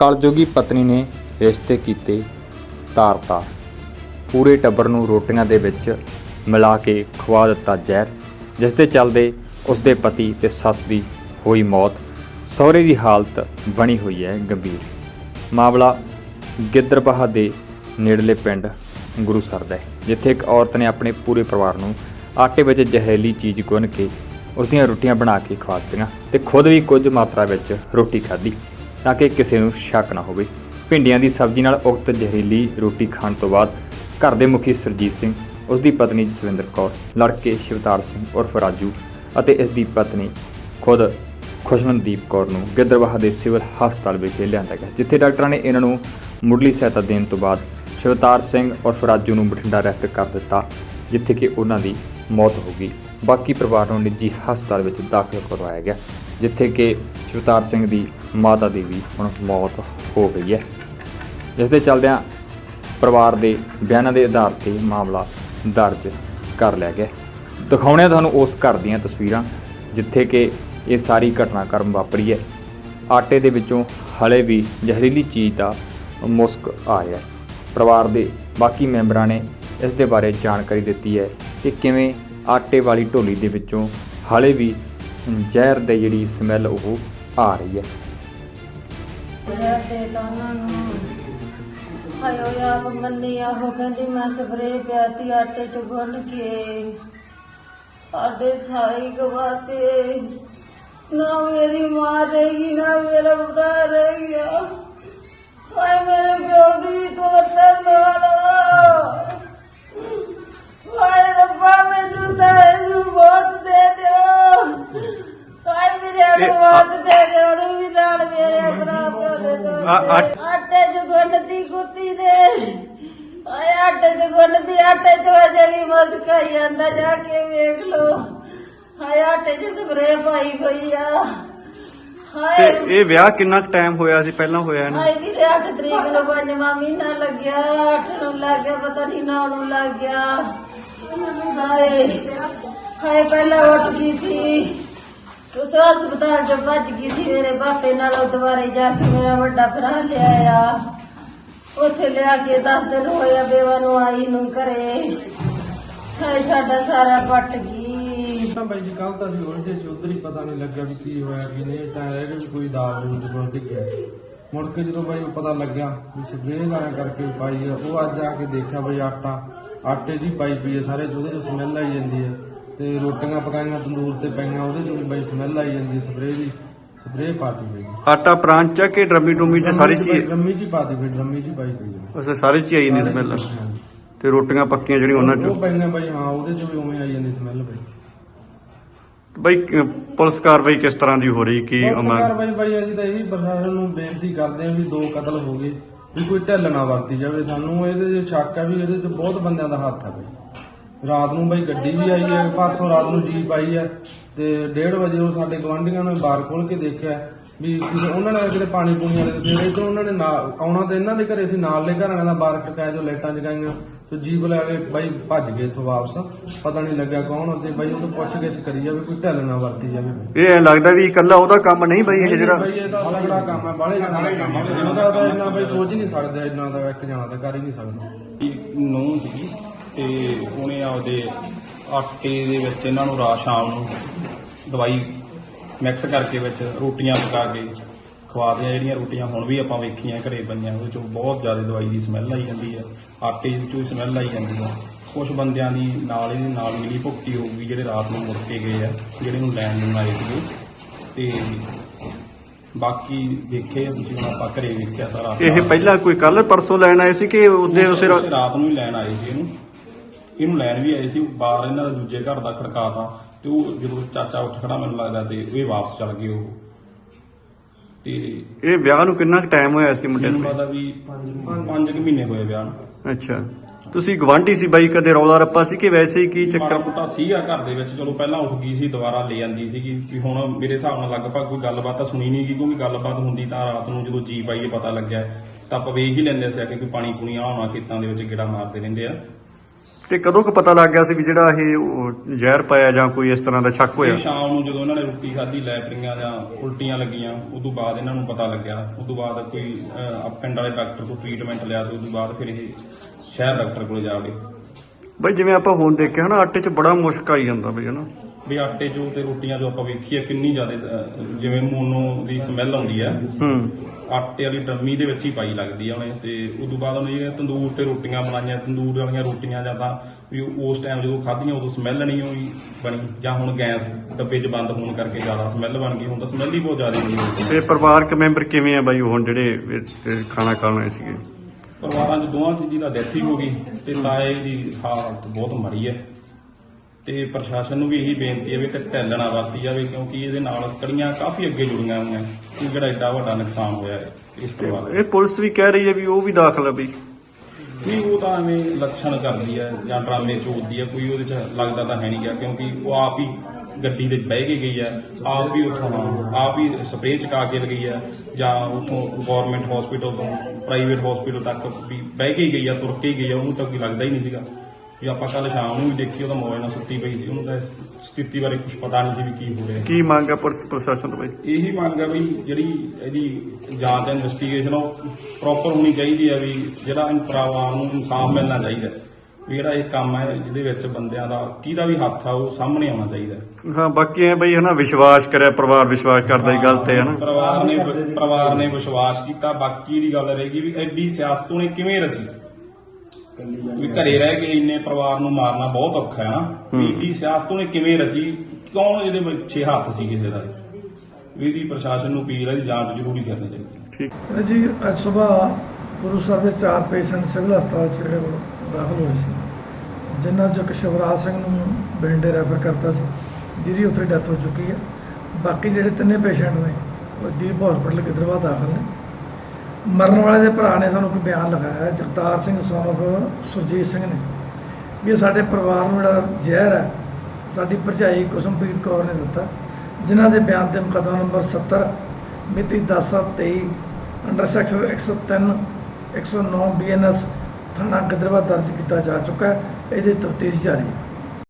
ਕਲਯੁਗੀ ਪਤਨੀ ਨੇ ਰਿਸ਼ਤੇ ਕੀਤੇ ਤਾਰ-ਤਾਰ ਪੂਰੇ ਟੱਬਰ ਨੂੰ ਰੋਟੀਆਂ ਦੇ ਵਿੱਚ ਮਿਲਾ ਕੇ ਖਵਾ ਦਿੱਤਾ ਜ਼ਹਿਰ ਜਿਸ ਦੇ ਚੱਲਦੇ ਉਸ ਦੇ ਪਤੀ ਤੇ ਸੱਸ ਦੀ ਹੋਈ ਮੌਤ, ਸਹੁਰੇ ਦੀ ਹਾਲਤ ਬਣੀ ਹੋਈ ਹੈ ਗੰਭੀਰ। ਮਾਮਲਾ ਗਿੱਦਰਬਾਹ ਦੇ ਨੇੜਲੇ ਪਿੰਡ ਗੁਰੂਸਰ ਦਾ ਹੈ, ਜਿੱਥੇ ਇੱਕ ਔਰਤ ਨੇ ਆਪਣੇ ਪੂਰੇ ਪਰਿਵਾਰ ਨੂੰ ਆਟੇ ਵਿੱਚ ਜ਼ਹਿਰੀਲੀ ਚੀਜ਼ ਗੁੰਨ ਕੇ ਉਸ ਦੀਆਂ ਰੋਟੀਆਂ ਬਣਾ ਕੇ ਖਵਾ ਦਿੱਤੀਆਂ ਤੇ ਖੁਦ ਵੀ ਕੁਝ ਮਾਤਰਾ ਵਿੱਚ ਰੋਟੀ ਖਾਧੀ। ਤਾਂ ਕਿ ਕਿਸੇ ਨੂੰ ਸ਼ੱਕ ਨਾ ਹੋਵੇ। ਭਿੰਡੀਆਂ ਦੀ ਸਬਜ਼ੀ ਨਾਲ ਉਕਤ ਜ਼ਹਿਰੀਲੀ ਰੋਟੀ ਖਾਣ ਤੋਂ ਬਾਅਦ ਘਰ ਦੇ ਮੁਖੀ ਸਰਜੀਤ ਸਿੰਘ, ਉਸ ਦੀ ਪਤਨੀ ਜਸਵਿੰਦਰ ਕੌਰ, ਲੜਕੇ ਸ਼ਿਵਤਾਰ ਸਿੰਘ ਉਰਫ ਰਾਜੂ ਅਤੇ ਇਸ ਦੀ ਪਤਨੀ ਖੁਦ ਖੁਸ਼ਮਨਦੀਪ ਕੌਰ ਨੂੰ ਗਿੱਦਰਵਾਹ ਦੇ ਸਿਵਲ ਹਸਪਤਾਲ ਵਿਖੇ ਲਿਆਂਦਾ ਗਿਆ, ਜਿੱਥੇ ਡਾਕਟਰਾਂ ਨੇ ਇਹਨਾਂ ਨੂੰ ਮੁੱਢਲੀ ਸਹਾਇਤਾ ਦੇਣ ਤੋਂ ਬਾਅਦ ਸ਼ਿਵਤਾਰ ਸਿੰਘ ਉਰਫ ਰਾਜੂ ਨੂੰ ਬਠਿੰਡਾ ਰੈਫਰ ਕਰ ਦਿੱਤਾ, ਜਿੱਥੇ ਕਿ ਉਹਨਾਂ ਦੀ ਮੌਤ ਹੋ ਗਈ। ਬਾਕੀ ਪਰਿਵਾਰ ਨੂੰ ਨਿੱਜੀ ਹਸਪਤਾਲ ਵਿੱਚ ਦਾਖਲ ਕਰਵਾਇਆ ਗਿਆ, ਜਿੱਥੇ ਕਿ ਸ਼ਿਵਤਾਰ ਸਿੰਘ ਦੀ ਮਾਤਾ ਦੀ ਵੀ ਹੁਣ ਮੌਤ ਹੋ ਗਈ ਹੈ। ਜਿਸ ਦੇ ਚੱਲਦਿਆਂ ਪਰਿਵਾਰ ਦੇ ਬਿਆਨਾਂ ਦੇ ਆਧਾਰ ਤੇ ਮਾਮਲਾ ਦਰਜ ਕਰ ਲਿਆ ਗਿਆ ਦਿਖਾਉਣੇ ਤੁਹਾਨੂੰ ਉਸ ਘਰ ਦੀਆਂ ਤਸਵੀਰਾਂ, ਜਿੱਥੇ ਕਿ ਇਹ ਸਾਰੀ ਘਟਨਾਕ੍ਰਮ ਵਾਪਰੀ ਹੈ। ਆਟੇ ਦੇ ਵਿੱਚੋਂ ਹਲੇ ਵੀ ਜ਼ਹਿਰੀਲੀ ਚੀਜ਼ ਦਾ ਮੁਸਕ ਆ ਰਿਹਾ ਹੈ। ਪਰਿਵਾਰ ਦੇ ਬਾਕੀ ਮੈਂਬਰਾਂ ਨੇ ਇਸ ਦੇ ਬਾਰੇ ਜਾਣਕਾਰੀ ਦਿੱਤੀ ਹੈ ਕਿ ਕਿਵੇਂ ਆਟੇ ਵਾਲੀ ਢੋਲੀ ਦੇ ਵਿੱਚੋਂ ਹਲੇ ਵੀ ਜ਼ਹਿਰ ਦੇ ਜਿਹੜੀ ਸਮੈਲ ਉਹ ਆ ਰਹੀ ਹੈ। ਤੇ ਤਾਂ ਉਹਨਾਂ ਨੂੰ। ਹਾਇਓ ਆਪ ਮੰਨੀ ਆਹੋ ਕਹਿੰਦੀ, ਮੈਂ ਸਪਰੇ ਪਿਆਤੀ, ਆਟੇ ਚ ਗੁੰਨ ਕੇ। ਸਾਡੇ ਸਾਈ ਗਵਾਤੇ। ਨਾ ਮੇਰੀ ਮਾਂ ਰਹੀ, ਨਾ ਮੇਰਾ ਭਰਾ ਰਹੀ ਗਿਆ ਹਾਏ, ਮੇਰੇ ਪਿਓ ਦੀ ਕੋਟਨ ਵਾਲਾ ਹਾਏ ਆਟੇ ਚ ਗੁੰਨਦੀ ਕੁੱਤੀ ਦੇ। ਆਏ ਆਟੇ ਚ ਗੁੰਨਦੀ ਆਟੇ ਚ ਵਜੇ ਵੀ ਮਸਕ ਆਈ ਜਾਂਦਾ ਜਾ ਕੇ ਵੇਖ ਲੋ ਹਾਏ ਆਟੇ ਚ ਸਪਰੇ ਪਾਈ ਪਈ ਆ। ਤੇ ਹਾਏ ਇਹ ਵਿਆਹ ਕਿੰਨਾ ਟਾਈਮ ਹੋਇਆ ਸੀ? ਪਹਿਲਾਂ ਹੋਇਆ ਨਾ। ਹਾਏ ਵੀਰੇ 8 ਤਰੀਕ ਨੂੰ ਪੰਜਵਾਂ ਮਹੀਨਾ ਲੱਗਿਆ। 8 ਨੂੰ ਲੱਗ ਗਿਆ ਪਤਾ ਨਹੀਂ 9 ਨੂੰ ਲੱਗ ਗਿਆ। ਹਾਏ। ਹਾਏ ਪਹਿਲਾਂ ਉੱਠ ਗਈ ਸੀ। ਉਸ ਹਸਪਤਾਲ ਚ ਭੱਜ ਗਈ ਸੀ, ਮੇਰੇ ਬਾਪੇ ਨਾਲ ਉਹ ਦੁਬਾਰੇ ਜਾ ਕੇ ਮੇਰਾ ਵੱਡਾ ਭਰਾ ਲਿਆਇਆ। ਉੱਥੇ ਲਿਆ ਕੇ 10 ਦਿਨ ਹੋਇਆ ਬੇਵਾ ਨੂੰ ਆਈ ਨੂੰ ਘਰੇ। ਹਾਏ, ਸਾਡਾ ਸਾਰਾ ਪੱਟ ਗਈ। ਤਾਂ ਬਾਈ ਜੀ ਕੱਲ ਤਾਂ ਅਸੀਂ ਉਲਝੇ ਸੀ, ਉਧਰ ਹੀ ਪਤਾ ਨਹੀਂ ਲੱਗਿਆ ਵੀ ਕੀ ਹੋਇਆ ਕੀ ਨਹੀਂ, ਤਾਂ ਰਹਿ ਗਿਆ ਵੀ ਕੋਈ ਦਾਲ ਨੂੰ ਜਦੋਂ ਡਿੱਗਿਆ। ਮੁੜ ਕੇ ਜਦੋਂ ਬਾਈ ਉਹ ਪਤਾ ਲੱਗਿਆ ਵੀ ਸਪਰੇਅ ਆਇਆ ਕਰਕੇ ਪਾਈ ਆ ਉਹ ਅੱਜ ਆ ਕੇ ਦੇਖਿਆ ਬਈ ਆਟਾ। ਆਟੇ ਦੀ ਪਾਈ ਪਈ ਹੈ, ਸਾਰੇ ਉਹਦੇ ਚੋਂ ਸਮੈਲ ਆਈ ਜਾਂਦੀ ਹੈ। ਤੇ ਰੋਟੀਆਂ ਪਕਾਈਆਂ ਤੰਦੂਰ ਤੇ ਪਈਆਂ ਉਹਦੇ ਚੋਂ ਵੀ ਬਾਈ ਸਮੈਲ ਆਈ ਜਾਂਦੀ ਹੈ ਸਪਰੇਅ ਦੀ ਸਪਰੇਅ ਪਾਤੀ ਹੋਈ ਆਟਾ ਪ੍ਰਾਂਚ ਚ ਕਿ ਡਰਮੀ ਡੂਮੀ ਚ ਸਾਰੀ ਚੀਜ਼? ਡਰਮੀ ਹੀ ਪਾਤੀ ਹੋਈ ਡਰਮੀ ਹੀ ਪਾਈ ਪਈ ਹੈ। ਉਸੇ ਸਾਰੀ ਚੀਜ਼ ਆਈ ਨਹੀਂ ਸਮੈਲ ਤੇ ਰੋਟੀਆਂ ਪੱਕੀਆਂ ਜਿਹੜੀਆਂ ਉਹਨਾਂ ਉਹ ਚੋਂ ਪਈਆਂ ਬਾਈ ਹਾਂ ਉਹਦੇ ਚੋਂ ਵੀ ਉਵੇਂ ਆਈ ਜਾਂਦੀ ਸਮੈਲ ਬਈ। ਬਈ ਪੁਲਿਸ ਕਾਰਵਾਈ ਕਿਸ ਤਰ੍ਹਾਂ ਦੀ ਹੋ ਰਹੀ ਕੀ ਅਮਲ? ਕਾਰਵਾਈ ਭਾਈ ਅਸੀਂ ਤਾਂ ਇਹੀ ਪ੍ਰਸ਼ਾਸਨ ਨੂੰ ਬੇਨਤੀ ਕਰਦੇ ਹਾਂ ਵੀ ਦੋ ਕਤਲ ਹੋ ਗਏ ਵੀ ਕੋਈ ਢਿੱਲ ਨਾ ਵਰਤੀ ਜਾਵੇ ਸਾਨੂੰ। ਇਹਦੇ 'ਚ ਸ਼ੱਕ ਹੈ ਵੀ ਇਹਦੇ 'ਚ ਬਹੁਤ ਬੰਦਿਆਂ ਦਾ ਹੱਥ ਹੈ ਬਈ। ਰਾਤ ਨੂੰ ਬਈ ਗੱਡੀ ਵੀ ਆਈ ਹੈ ਪਰਸੋਂ ਰਾਤ ਨੂੰ ਜੀਪ ਆਈ ਹੈ ਤੇ 1:30 ਵਜੇ ਉਹ ਸਾਡੇ ਗਵਾਂਢੀਆਂ ਨੇ ਬਾਰ ਖੋਲ ਕੇ ਦੇਖਿਆ ਵੀ ਕਿਸੇ ਉਹਨਾਂ ਨੇ ਕਿਤੇ ਪਾਣੀ ਪੂਣੀ ਵਾਲੇ ਦੇ ਫਿਰ ਇਧਰ ਉਹਨਾਂ ਨੇ ਨਾ- ਆਉਣਾ ਤੇ ਇਹਨਾਂ ਦੇ ਘਰੇ ਸੀ ਨਾਲੇ ਘਰਾਂ ਵਾਲਿਆਂ ਦਾ ਬਾਰ ਖੜਕਾਇਆ ਜੋ ਲਾਈਟਾਂ ਜਗਾਈਆਂ ਤੇ ਜੀਪ ਲੈ ਕੇ ਬਾਈ ਭੱਜ ਗਏ ਸੋ ਵਾਪਸ। ਪਤਾ ਨਹੀਂ ਲੱਗਿਆ ਕੌਣ ਤੇ ਬਾਈ ਉਹ ਤੋਂ ਪੁੱਛ ਗਿੱਛ ਕਰੀ ਜਾਵੇ ਕੋਈ ਢਿੱਲ ਨਾ ਵਰਤੀ ਜਾਵੇ। ਇਹ ਐਂ ਲੱਗਦਾ ਵੀ ਇਕੱਲਾ ਉਹਦਾ ਕੰਮ ਨਹੀਂ ਬਈ ਇਹ ਜਿਹੜਾ ਬਈ ਇਹ ਤਾਂ ਤਗੜਾ ਕੰਮ ਹੈ ਬਾਹਲੇ ਜਣਾ ਦਾ ਕੰਮ ਹੈ ਉਹਦਾ ਤਾਂ ਇੰਨਾ ਬਈ ਸੋਚ ਹੀ ਨਹੀਂ ਸਕਦੇ ਇੰਨਾ ਦਾ ਇੱਕ ਜਣਾ ਤਾਂ ਕਰ ਹੀ ਨਹੀਂ ਸਕਦਾ। ਨੂੰ ਸੀਗੀ। ਤੇ ਉਹਨੇ ਆਪਦੇ ਆਟੇ ਦੇ ਵਿੱਚ ਇਹਨਾਂ ਨੂੰ ਰਾਤ ਸ਼ਾਮ ਨੂੰ ਦਵਾਈ ਮਿਕਸ ਕਰਕੇ ਵਿੱਚ ਰੋਟੀਆਂ ਪਕਾ ਕੇ ਖਵਾਦੀਆਂ ਜਿਹੜੀਆਂ ਰੋਟੀਆਂ ਹੁਣ ਵੀ ਆਪਾਂ ਵੇਖੀਆਂ ਘਰੇ ਪਈਆਂ ਉਹਦੇ ਚੋਂ ਬਹੁਤ ਜ਼ਿਆਦਾ ਦਵਾਈ ਦੀ ਸਮੈਲ ਆਈ ਜਾਂਦੀ ਹੈ ਆਟੇ ਚੋਂ ਸਮੈਲ ਆਈ ਜਾਂਦੀ ਹੈ ਕੁਝ ਬੰਦਿਆਂ ਦੀ ਨਾਲ ਇਹਦੇ ਨਾਲ ਮਿਲੀ ਭੁਗਤੀ ਹੋਊਗੀ ਜਿਹੜੇ ਰਾਤ ਨੂੰ ਮੁੜ ਕੇ ਗਏ ਆ ਜਿਹੜੇ ਨੂੰ ਲੈਣ ਨੂੰ ਆਏ ਸੀਗੇ। ਤੇ ਬਾਕੀ ਦੇਖੇ ਆ ਤੁਸੀਂ ਹੁਣ ਆਪਾਂ ਘਰੇ ਵੇਖਿਆ ਸਾਰਾ। ਇਹ ਪਹਿਲਾਂ ਕੋਈ ਕੱਲ ਪਰਸੋਂ ਲੈਣ ਆਏ ਸੀ ਕਿ ਉਹਦੇ ਉਸੇ ਰਾਤ ਨੂੰ ਹੀ ਲੈਣ ਆਏ ਸੀ ਇਹਨੂੰ। ਇਹਨੂੰ ਲੈਣ ਵੀ ਆਏ ਸੀ ਬਾਹਰ ਇਹਨਾਂ ਦਾ ਦੂਜੇ ਘਰ ਦਾ ਖੜਕਾਤਾ ਤੇ ਉਹ ਜਦੋਂ ਚਾਚਾ ਉੱਠ ਖੜਾ ਮੈਨੂੰ ਲੱਗਦਾ ਤੇ ਇਹ ਵਾਪਸ ਚਲ ਗਏ ਉਹ। ਤੇ ਇਹ ਵਿਆਹ ਨੂੰ ਕਿੰਨਾ ਟਾਈਮ ਹੋਇਆ ਸੀ ਮੁੰਡੇ ਮੈਨੂੰ ਨੂੰ ਲੱਗਦਾ ਵੀ 5 ਕੁ ਮਹੀਨੇ। ਹੋਏ ਵਿਆਹ ਨੂੰ। ਅੱਛਾ। ਤੁਸੀਂ ਗਵਾਂਢੀ ਸੀ ਬਾਈ ਕਦੇ ਰੌਲਾ ਰੱਪਾ ਸੀ ਕਿ ਵੈਸੇ ਹੀ ਕੀ ਮਾੜਾ ਚੱਕਰ? ਮੋਟਾ ਸੀਗਾ ਘਰ ਦੇ ਵਿੱਚ ਚਲੋ ਪਹਿਲਾਂ ਉੱਠ ਗਈ ਸੀ ਦੁਬਾਰਾ ਲੈ ਜਾਂਦੀ ਸੀਗੀ ਵੀ ਹੁਣ ਮੇਰੇ ਹਿਸਾਬ ਨਾਲ ਲਗਭਗ ਕੋਈ ਗੱਲਬਾਤ ਤਾਂ ਸੁਣੀ ਨਹੀਂ ਗਈ ਕਿਉਂਕਿ ਗੱਲਬਾਤ ਹੁੰਦੀ ਤਾਂ ਰਾਤ ਨੂੰ ਜਦੋਂ ਜੀ ਪਾਈਏ ਪਤਾ ਲੱਗਿਆ ਤਾਂ ਆਪਾਂ ਵੇਖ ਹੀ ਲੈਂਦੇ ਸੀ ਕਿ ਕੋਈ ਪਾਣੀ ਪੂਣੀ ਆਉਣਾ ਖੇਤਾਂ ਦੇ ਵਿੱਚ ਗੇੜਾ ਮਾਰਦੇ ਰਹਿੰਦੇ ਆ। ਤੇ ਕਦੋਂ ਕੁ ਪਤਾ ਲੱਗ ਗਿਆ ਸੀ ਵੀ ਜਿਹੜਾ ਇਹ ਉਹ ਜ਼ਹਿਰ ਪਾਇਆ ਜਾਂ ਕੋਈ ਇਸ ਤਰ੍ਹਾਂ ਦਾ ਸ਼ੱਕ ਹੋਇਆ? ਇਹ ਸ਼ਾਮ ਨੂੰ ਜਦੋਂ ਇਹਨਾਂ ਨੇ ਰੋਟੀ ਖਾਧੀ ਲੈਟਰੀਆਂ ਜਾਂ ਉਲਟੀਆਂ ਲੱਗੀਆਂ ਉਦੋਂ ਬਾਅਦ ਇਹਨਾਂ ਨੂੰ ਪਤਾ ਲੱਗਿਆ। ਉਦੋਂ ਬਾਅਦ ਕੋਈ ਅਹ, ਪਿੰਡ ਵਾਲੇ ਡਾਕਟਰ ਤੋਂ ਟ੍ਰੀਟਮੈਂਟ ਲਿਆ ਤੇ ਤੋਂ ਬਾਅਦ ਫਿਰ ਇਹ ਸ਼ਹਿਰ ਡਾਕਟਰ ਕੋਲ ਜਾ ਕੇ ਬਈ ਜਿਵੇਂ ਆਪਾਂ ਹੁਣ ਦੇਖਿਆ ਨਾ ਆਟੇ 'ਚ ਬੜਾ ਮੁਸ਼ਕ ਆਈ ਜਾਂਦਾ ਬਈ ਹਨਾ। ਵੀ ਆਟੇ ਚੋਂ ਤੇ ਰੋਟੀਆਂ ਜੋ ਆਪਾਂ ਵੇਖੀਏ ਕਿੰਨੀ ਜ਼ਿਆਦਾ ਜਿਵੇਂ ਮੋਨੋ ਦੀ ਸਮੈਲ ਆਉਂਦੀ ਹੈ ਹੂੰ। ਆਟੇ ਵਾਲੀ ਡਰਮੀ ਦੇ ਵਿੱਚ ਹੀ ਪਾਈ ਲੱਗਦੀ ਆ ਉਹਨੇ ਤੇ ਉਦੋਂ ਬਾਅਦ ਉਹਨੇ ਜਿਹੜੀਆਂ ਤੰਦੂਰ ਤੇ ਰੋਟੀਆਂ ਬਣਾਈਆਂ ਤੰਦੂਰ ਵਾਲੀਆਂ ਰੋਟੀਆਂ ਜਾਂ ਤਾਂ ਵੀ ਉਸ ਟਾਈਮ ਜਦੋਂ ਖਾਧੀਆਂ ਉਦੋਂ ਸਮੈਲ ਨਹੀਂ ਹੋਈ ਬਣੀ ਜਾਂ ਹੁਣ ਗੈਸ ਡੱਬੇ 'ਚ ਬੰਦ ਹੋਣ ਕਰਕੇ ਜ਼ਿਆਦਾ ਸਮੈਲ ਬਣ ਗਈ ਹੁਣ ਤਾਂ ਸਮੈਲ ਹੀ ਬਹੁਤ ਜ਼ਿਆਦਾ ਹੋਈ। ਤੇ ਪਰਿਵਾਰਕ ਮੈਂਬਰ ਕਿਵੇਂ ਆ ਬਾਈ ਹੁਣ ਜਿਹੜੇ ਖਾਣਾ ਖਾਣ ਆਏ ਸੀਗੇ? ਪਰਿਵਾਰਾਂ 'ਚ ਦੋਵਾਂ ਦੀ ਦਾ ਡੈਥ ਹੀ ਹੋ ਗਈ ਤੇ ਤਾਏ ਦੀ ਹਾਲਤ ਬਹੁਤ ਮਾੜੀ ਹੈ। ਤੇ ਪ੍ਰਸ਼ਾਸਨ ਨੂੰ ਵੀ ਇਹੀ ਬੇਨਤੀ ਹੈ ਵੀ ਤੇ ਢਿੱਲਣਾ ਵਰਤੀ ਜਾਵੇ ਕਿਉਂਕਿ ਇਹਦੇ ਨਾਲ ਕੜੀਆਂ ਕਾਫੀ ਅੱਗੇ ਜੁੜੀਆਂ ਹੋਈਆਂ ਕਿ ਜਿਹੜਾ ਐਡਾ ਵੱਡਾ ਨੁਕਸਾਨ ਹੋਇਆ ਹੈ ਇਸ ਪਰਿਵਾਰ ਦਾ ਇਹ ਪੁਲਿਸ ਵੀ ਕਹਿ ਰਹੀ ਹੈ ਵੀ ਉਹ ਵੀ ਦਾਖਲ ਹੈ ਬਈ ਨਹੀਂ ਉਹ ਤਾਂ ਐਵੇਂ ਲੱਛਣ ਕਰਦੀ ਹੈ ਜਾਂ ਡਰਾਮੇ ਚੋਦਦੀ ਹੈ ਕੋਈ ਉਹਦੇ ਚ ਲੱਗਦਾ ਤਾਂ ਹੈ ਨਹੀਂ ਗਿਆ ਕਿਉਂਕਿ ਉਹ ਆਪ ਹੀ ਗੱਡੀ ਦੇ ਬਹਿ ਕੇ ਗਈ ਹੈ ਆਪ ਵੀ ਉੱਥੋਂ ਆਪ ਹੀ ਸਪਰੇਅ ਚਕਾ ਕੇ ਗਈ ਹੈ ਜਾਂ ਉੱਥੋਂ ਗਵਰਨਮੈਂਟ ਹਸਪੀਟਲ ਤੋਂ ਪ੍ਰਾਈਵੇਟ ਹਸਪੀਟਲ ਤੱਕ ਵੀ ਬਹਿ ਕੇ ਗਈ ਹੈ ਤੁਰ ਕੇ ਗਈ ਹੈ ਉਹਨੂੰ ਤਾਂ ਕੋਈ ਲੱਗਦਾ ਹੀ ਨਹੀਂ ਸੀਗਾ। ਵੀ ਆਪਾਂ ਕੱਲ ਸ਼ਾਮ ਨੂੰ ਵੀ ਦੇਖੀ ਉਹਦਾ ਮੋਬਾਈਲ ਨਾਲ ਸੁੱਤੀ ਪਈ ਸੀ ਉਹਨੂੰ ਤਾਂ ਇਸ ਸਥਿਤੀ ਬਾਰੇ ਕੁਝ ਪਤਾ ਨਹੀਂ ਸੀ ਵੀ ਕੀ ਹੋ ਰਿਹਾ। ਕੀ ਮੰਗ ਹੈ ਪੁਲਿਸ ਪ੍ਰਸ਼ਾਸਨ ਤੋਂ ਬਈ? ਇਹੀ ਮੰਗ ਹੈ ਵੀ ਜਿਹੜੀ ਇਹਦੀ ਜਾਂਚ ਇਨਵੈਸਟੀਗੇਸ਼ਨ ਉਹ ਪ੍ਰੋਪਰ ਹੋਣੀ ਚਾਹੀਦੀ ਹੈ ਵੀ ਜਿਹੜਾ ਇਨ ਪਰਿਵਾਰ ਨੂੰ ਇਨਸਾਫ ਮਿਲਣਾ ਚਾਹੀਦਾ। ਹੈ। ਵੀ ਜਿਹੜਾ ਇਹ ਕੰਮ ਹੈ ਜਿਹਦੇ ਵਿੱਚ ਬੰਦਿਆਂ ਦਾ ਕਿਹਦਾ ਵੀ ਹੱਥ ਆ ਉਹ ਸਾਹਮਣੇ ਆਉਣਾ ਚਾਹੀਦਾ ਹੈ। ਬਾਕੀ ਐ ਬਈ ਹਨਾ ਵਿਸ਼ਵਾਸ ਕਰਿਆ ਪਰਿਵਾਰ ਵਿਸ਼ਵਾਸ ਕਰਦਾ ਹੀ ਗਲਤ ਹੈ ਹਨਾ। ਪਰਿਵਾਰ ਨੇ ਪਰਿਵਾਰ ਨੇ ਵਿਸ਼ਵਾਸ ਕੀਤਾ ਬਾਕੀ ਦੀ ਗੱਲ ਰਹੇਗੀ ਵੀ ਐਡੀ ਸਿਆਸਤ ਉਹਨੇ ਕਿਵੇਂ ਰਚੀ? ਵੀ ਘਰੇ ਰਹਿ ਕੇ ਇੰਨੇ ਪਰਿਵਾਰ ਨੂੰ ਮਾਰਨਾ ਬਹੁਤ ਔਖਾ ਹੈ ਨਾ। ਵੀ ਐਡੀ ਸਿਆਸਤ ਉਹਨੇ ਕਿਵੇਂ ਰਚੀ? ਕੌਣ ਇਹਦੇ ਪਿੱਛੇ ਹੱਥ ਸੀ ਕਿਸੇ ਦਾ? ਵੀ ਇਹਦੀ ਪ੍ਰਸ਼ਾਸਨ ਨੂੰ ਅਪੀਲ ਹੈ ਦੀ ਜਾਂਚ ਜ਼ਰੂਰੀ ਕਰਨੀ ਚਾਹੀਦੀ ਠੀਕ। ਜੀ ਅੱਜ ਸਵੇਰ ਗੁਰੂਸਰ ਦੇ ਚਾਰ ਪੇਸ਼ੈਂਟ ਸਿਵਲ ਹਸਪਤਾਲ 'ਚ ਜਿਹੜੇ ਉਹ ਦਾਖਲ ਹੋਏ ਸੀ। ਜਿਨ੍ਹਾਂ 'ਚੋਂ ਇੱਕ ਸ਼ਿਵਰਾਜ ਸਿੰਘ ਨੂੰ ਬਿੰਡੇ ਰੈਫਰ ਕਰਤਾ ਸੀ, ਜਿਹਦੀ ਉੱਥੇ ਡੈਥ ਹੋ ਚੁੱਕੀ ਹੈ। ਬਾਕੀ ਜਿਹੜੇ ਤਿੰਨੇ ਪੇਸ਼ੈਂਟ ਨੇ, ਉਹ ਦੀਪ ਹਸਪਤਾਲ ਗਿੱਦੜਵਾ ਦਾਖਲ ਨੇ। ਮਰਨ ਵਾਲੇ ਦੇ ਭਰਾ ਨੇ ਸਾਨੂੰ ਕੋਈ ਬਿਆਨ ਲਿਖਾਇਆ, ਜਗਤਾਰ ਸਿੰਘ ਸੋਨਫ ਸੁਰਜੀਤ ਸਿੰਘ ਨੇ। ਵੀ ਇਹ ਸਾਡੇ ਪਰਿਵਾਰ ਨੂੰ ਜਿਹੜਾ ਜ਼ਹਿਰ ਹੈ, ਸਾਡੀ ਭਰਜਾਈ ਕੁਸਮਪ੍ਰੀਤ ਕੌਰ ਨੇ ਦਿੱਤਾ, ਜਿਨ੍ਹਾਂ ਦੇ ਬਿਆਨ ਤੇ ਮੁਕੱਦਮਾ ਨੰਬਰ 70 ਮਿਤੀ 10/23 ਅੰਡਰ ਸੈਕਸ਼ਨ 103 109 ਬੀਐਨਐਸ ਥਾਣਾ ਗਦਰਵਾ ਦਰਜ ਕੀਤਾ ਜਾ ਚੁੱਕਾ ਹੈ। ਇਹਦੀ ਤਫਤੀਸ਼ ਜਾਰੀ। ਹੈ